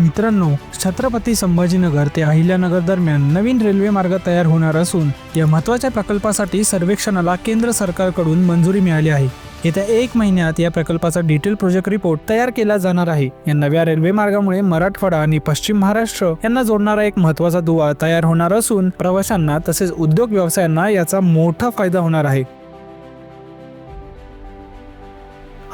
मित्रांनो छत्रपती संभाजीनगर ते अहिल्यानगर दरम्यान नवीन रेल्वे मार्ग तयार होणार असून या महत्त्वाच्या प्रकल्पासाठी सर्वेक्षणाला केंद्र सरकारकडून मंजुरी मिळाली आहे. येत्या एक महिन्यात या प्रकल्पाचा डिटेल प्रोजेक्ट रिपोर्ट तयार केला जाणार आहे. या नव्या रेल्वे मार्गामुळे मराठवाडा आणि पश्चिम महाराष्ट्र यांना जोडणारा एक महत्त्वाचा दुवा तयार होणार असून प्रवाशांना तसेच उद्योग व्यवसायांना याचा मोठा फायदा होणार आहे.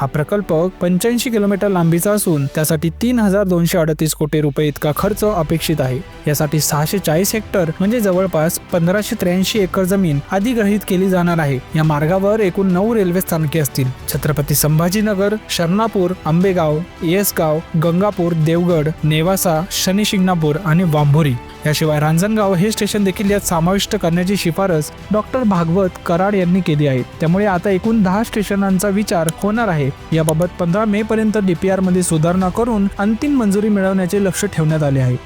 हा प्रकल्प पंच्याऐंशी किलोमीटर लांबीचा असून त्यासाठी तीन हजार दोनशे अडतीस कोटी रुपये इतका खर्च अपेक्षित आहे. यासाठी सहाशे चाळीस हेक्टर म्हणजे जवळपास पंधराशे त्र्याऐंशी एकर जमीन अधिग्रहित केली जाणार आहे. या मार्गावर एकूण नऊ रेल्वे स्थानके असतील. छत्रपती संभाजीनगर शरणापूर आंबेगाव येसगाव गंगापूर देवगड नेवासा शनी शिंगणापूर आणि वांभोरी. याशिवाय रांजणगाव हे स्टेशन देखील यात समाविष्ट करण्याची शिफारस डॉक्टर भागवत कराड यांनी केली आहे. त्यामुळे आता एकूण दहा स्टेशनांचा विचार होणार आहे. याबाबत पंधरा मे पर्यंत डीपीआरमध्ये सुधारणा करून अंतिम मंजुरी मिळवण्याचे लक्ष ठेवण्यात आले आहे.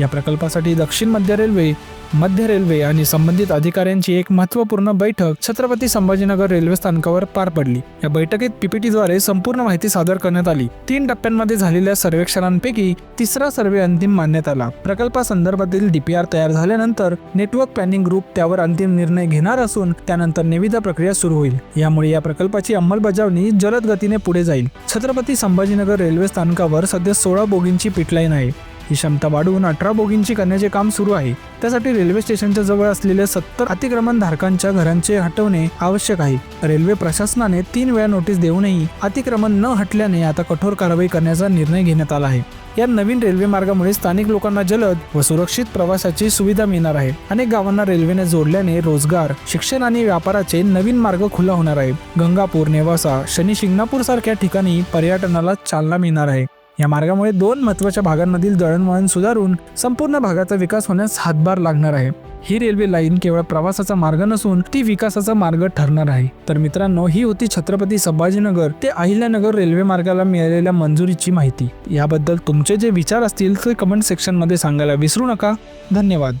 या प्रकल्पासाठी दक्षिण मध्य रेल्वे मध्य रेल्वे आणि संबंधित अधिकाऱ्यांची एक महत्त्वपूर्ण बैठक छत्रपती संभाजीनगर रेल्वे स्थानकावर पार पडली. या बैठकीत पीपीटीद्वारे संपूर्ण माहिती सादर करण्यात आली. तीन टप्प्यांमध्ये झालेल्या सर्वेक्षणांपैकी तिसरा सर्वे अंतिम मानण्यात आला. प्रकल्पासंदर्भातील डीपीआर तयार झाल्यानंतर नेटवर्क प्लॅनिंग ग्रुप त्यावर अंतिम निर्णय घेणार असून त्यानंतर निविदा प्रक्रिया सुरू होईल. यामुळे या प्रकल्पाची अंमलबजावणी जलद गतीने पुढे जाईल. छत्रपती संभाजीनगर रेल्वे स्थानकावर सध्या सोळा बोगींची पिटलाईन आहे ही क्षमता वाढवून अठरा बोगींची करण्याचे काम सुरू आहे. त्यासाठी रेल्वे स्टेशनच्या जवळ असलेल्या सत्तर अतिक्रमण धारकांच्या घरांचे हटवणे आवश्यक आहे. रेल्वे प्रशासनाने तीन वेळा नोटीस देऊनही अतिक्रमण न हटल्याने आता कठोर कारवाई करण्याचा निर्णय घेण्यात आला आहे. या नवीन रेल्वे मार्गामुळे स्थानिक लोकांना जलद व सुरक्षित प्रवासाची सुविधा मिळणार आहे. अनेक गावांना रेल्वेने जोडल्याने रोजगार शिक्षण आणि व्यापाराचे नवीन मार्ग खुला होणार आहे. गंगापूर नेवासा शनी शिंगणापूर सारख्या ठिकाणी पर्यटनाला चालना मिळणार आहे. या मार्गामुळे दोन महत्त्वाच्या भागांमधील दळणवळण सुधारून संपूर्ण भागाचा विकास होण्यास हातभार लागणार आहे. ही रेल्वे लाईन केवळ प्रवासाचा मार्ग नसून ती विकासाचा मार्ग ठरणार आहे. तर मित्रांनो ही होती छत्रपती संभाजीनगर ते अहिल्यानगर रेल्वे मार्गाला मिळालेल्या मंजुरीची माहिती. याबद्दल तुमचे जे विचार असतील ते कमेंट सेक्शनमध्ये सांगायला विसरू नका. धन्यवाद.